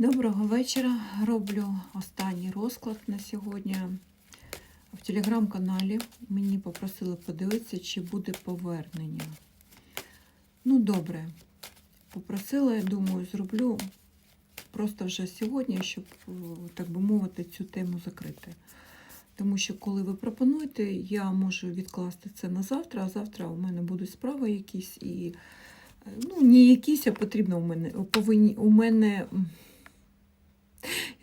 Доброго вечора. Роблю останній розклад на сьогодні. В телеграм-каналі мені попросили подивитися, чи буде повернення. Ну, добре. Попросила, я думаю, зроблю просто вже сьогодні, щоб, е, так би мовити, цю тему закрити. Тому що, коли ви пропонуєте, я можу відкласти це на завтра, а завтра у мене будуть справи якісь і. е, Ну, не якісь, а потрібно у мене. Повинні, у мене.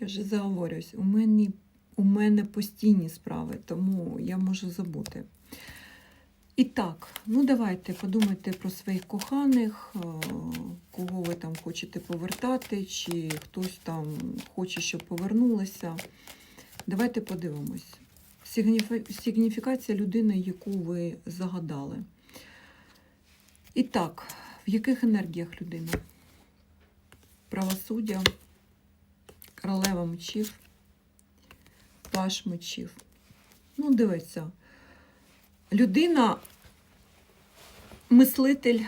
Я вже заговорююсь, у мене, у мене постійні справи, тому я можу забути. І так, ну давайте подумайте про своїх коханих, е, кого ви там хочете повертати, чи хтось там хоче, щоб повернулися. Давайте подивимось. Сигніфікація людини, яку ви загадали. І так, в яких енергіях людина? Правосуддя, королева мечів, паш мечів. Ну, дивіться. Людина, мислитель,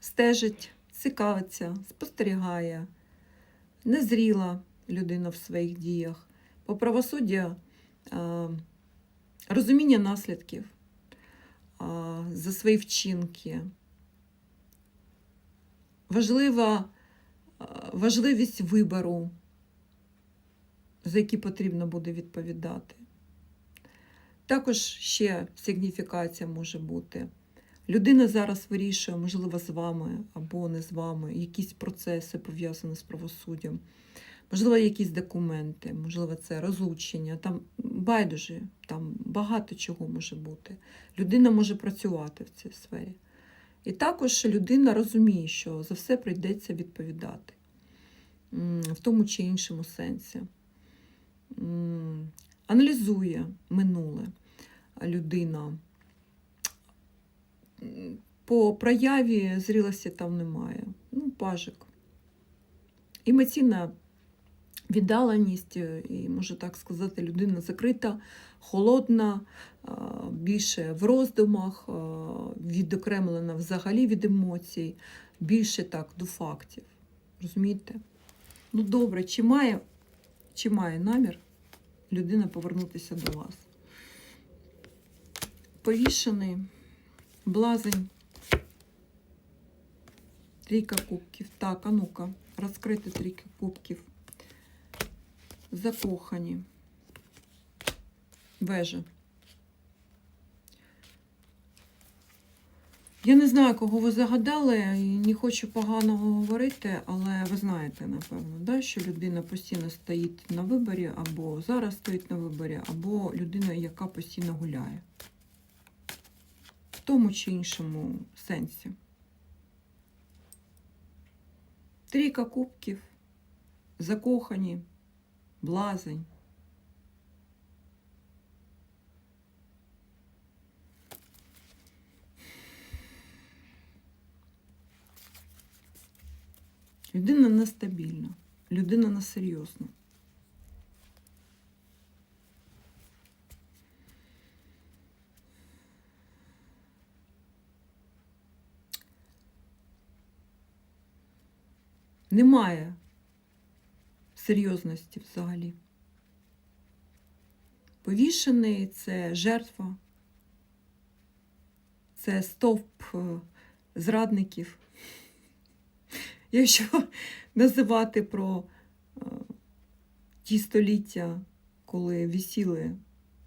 стежить, цікавиться, спостерігає, незріла людина в своїх діях. По правосуддя е, розуміння наслідків е, за свої вчинки. Важлива важливість вибору, за який потрібно буде відповідати. Також ще сигніфікація може бути. Людина зараз вирішує, можливо, з вами або не з вами, якісь процеси пов'язані з правосуддям, можливо, якісь документи, можливо, це розлучення. Там байдуже, там багато чого може бути. Людина може працювати в цій сфері. І також людина розуміє, що за все прийдеться відповідати в тому чи іншому сенсі. Аналізує минуле людина. По прояві зрілості там немає. Ну, пажик. Емоційна віддаленість, е, і, можу так сказати, людина закрита, холодна, більше в роздумах, відокремлена взагалі від емоцій, більше так до фактів. Розумієте? Ну добре, чи має, чи має намір людина повернутися до вас? Повішений, блазень, трійка кубків. Так, а ну-ка, розкрити трійка кубків. Закохані. Вежа. Я не знаю, кого ви загадали, і не хочу поганого говорити, але ви знаєте, напевно, да, що людина постійно стоїть на виборі, або зараз стоїть на виборі, або людина, яка постійно гуляє. В тому чи іншому сенсі. Трійка кубків, закохані, блазень. Людина нестабільна, людина несерйозна. Немає серйозності взагалі. Повішений це жертва, це стовп е, зрадників. Якщо називати про е, ті століття, коли висіли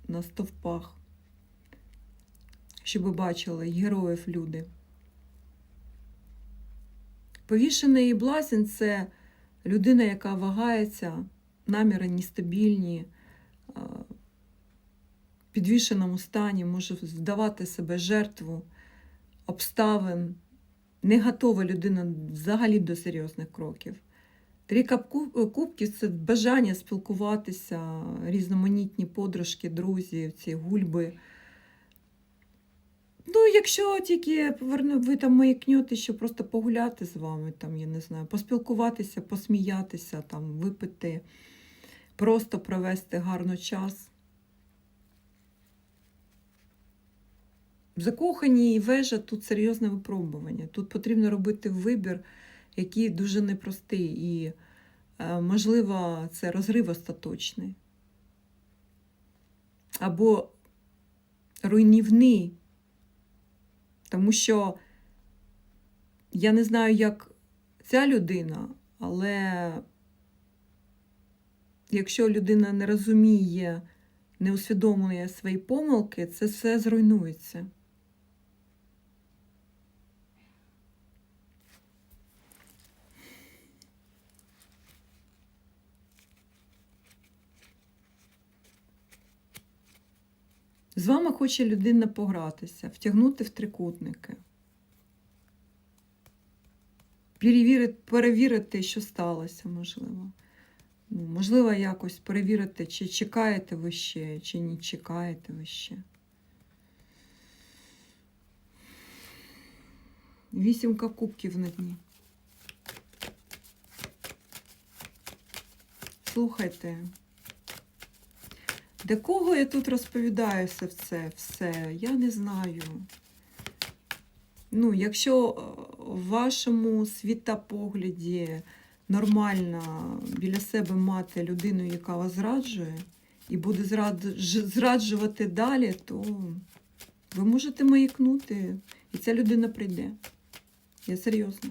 на стовпах, щоб бачили героїв люди. Повішений і блазень це людина, яка вагається, наміри нестабільні, е, підвішеному стані, може здавати себе жертву обставин, не готова людина взагалі до серйозних кроків. Трійка ку- кубків це бажання спілкуватися, різноманітні подружки, друзі, ці гульби. Ну, якщо тільки поверну, ви там маякнете, що просто погуляти з вами, там, я не знаю, поспілкуватися, посміятися, там, випити, просто провести гарно час. Закохані і вежа тут серйозне випробування. Тут потрібно робити вибір який дуже непростий і, е, можливо, це розрив остаточний. Або руйнівний. Тому що я не знаю, як ця людина, але якщо людина не розуміє, не усвідомлює свої помилки, це все зруйнується. З вами хоче людина погратися, втягнути в трикутники. Перевірити, перевірити, що сталося, можливо. Ну, можливо, якось перевірити, чи чекаєте ви ще, чи не чекаєте ви ще. Вісімка кубків на дні. Слухайте. Для кого я тут розповідаю все все? Я не знаю. Ну, якщо е, в вашому світопогляді нормально біля себе мати людину, яка вас зраджує, і буде зраджувати далі, то ви можете маякнути, і ця людина прийде. Я серйозно.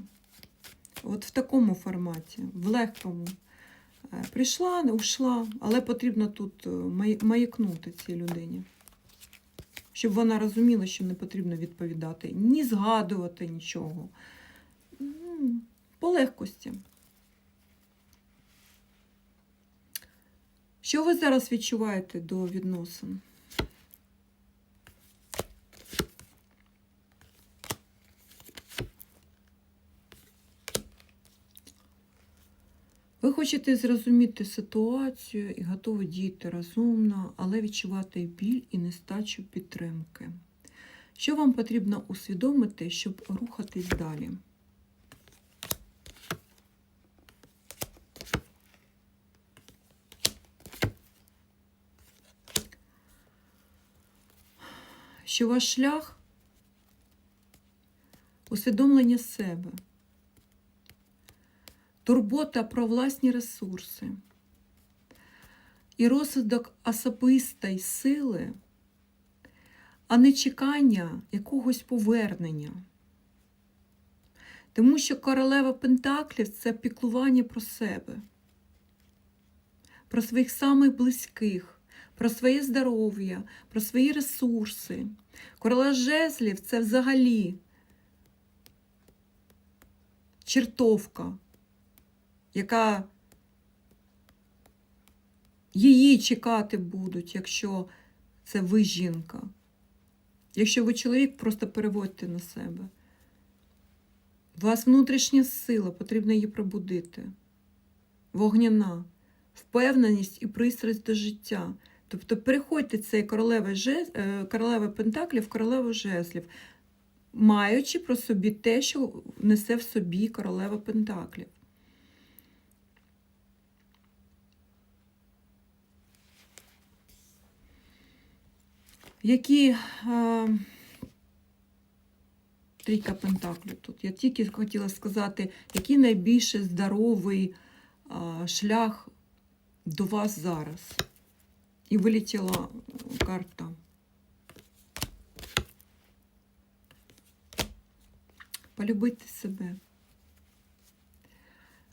От в такому форматі, в легкому. Е, Прийшла, не ушла, але потрібно тут е, маякнути цій людині. Щоб вона розуміла, що не потрібно відповідати, ні згадувати нічого. По легкості. Що ви зараз відчуваєте до відносин? Хочете зрозуміти ситуацію і готові діяти розумно, але відчувати біль і нестачу підтримки. Що вам потрібно усвідомити, щоб рухатись далі? Що ваш шлях усвідомлення себе турбота про власні ресурси і розвиток особистої сили, а не чекання якогось повернення. Тому що королева Пентаклів це піклування про себе, про своїх самих близьких, про своє здоров'я, про свої ресурси. Королева жезлів це взагалі чертовка яка її чекати будуть, якщо це ви жінка. Якщо ви чоловік, просто переводьте на себе. У вас внутрішня сила, потрібно її пробудити. Вогняна, впевненість і пристрасть до життя. Тобто переходьте цей королеви, жез... е, королеви Пентаклів королеву жезлів, маючи про собі те, що несе в собі королева Пентаклів. Які е, трійка пентаклів тут? Я тільки хотіла сказати, який найбільше здоровий е, шлях до вас зараз. І вилетіла карта. Полюбити себе.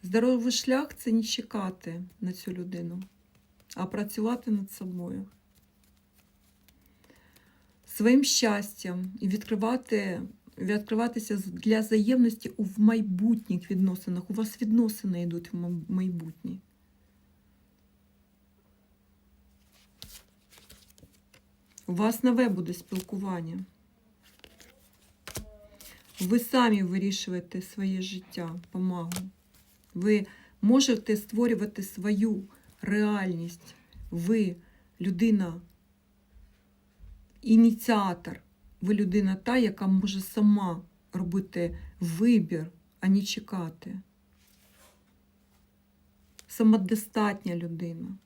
Здоровий шлях це не чекати на цю людину, а працювати над собою своїм щастям і відкривати, відкриватися для взаємності у майбутніх відносинах. У вас відносини йдуть в майбутнє. У вас нове буде спілкування. Ви самі вирішуєте своє життя помагу. Ви можете створювати свою реальність. Ви людина ініціатор. Ви людина та, яка може сама робити вибір, а не чекати. Самодостатня людина.